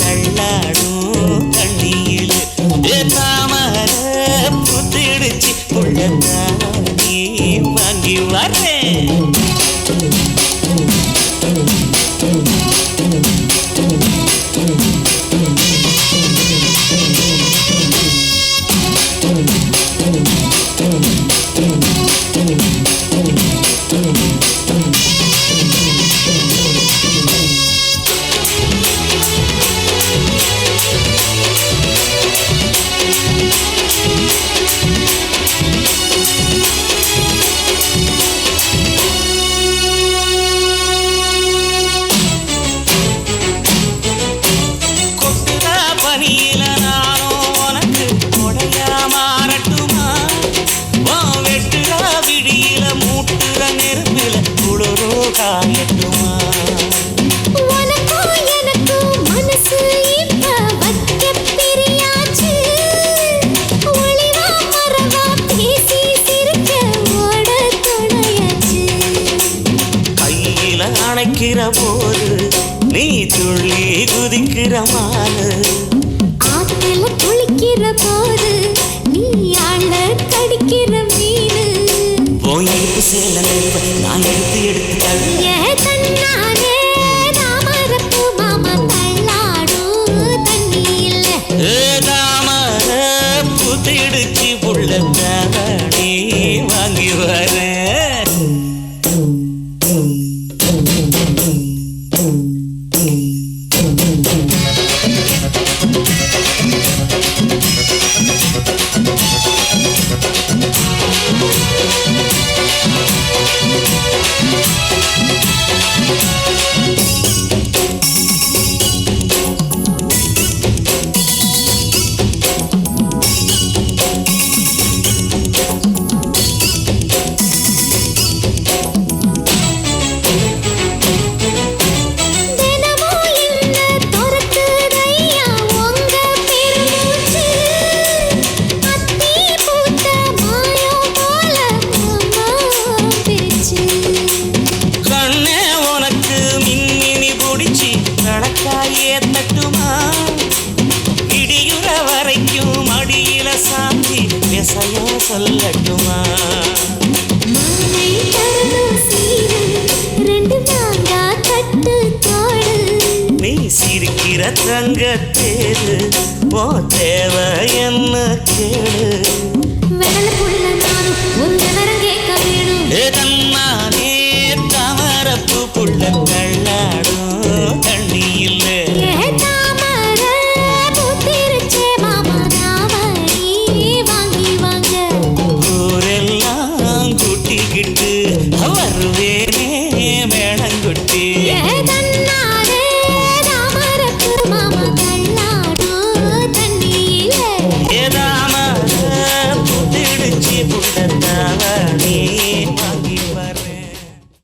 தள்ளாடும் தண்ணியில் தாமர புத்திடுச்சு உள்ளத்தாடி வாங்கி வர்றேன். அணைக்கிற போது நீ துள்ளி குதிக்கிற மானு நான் எடுத்து எடுத்து தள்ளு புத்திடுச்சு புள்ள தானி வாங்கி வரேன். கணக்காயே தட்டுமா இடியுற வரைக்கும் மடியில சாந்தி விசையா சொல்லட்டுமா? நீ சிரிக்கிற தங்கத்தேரு ஓ தேவை என்ன கேளு வெள்ளை புள்ள நானும் ஒரு வருவேனே வேளங்குட்டி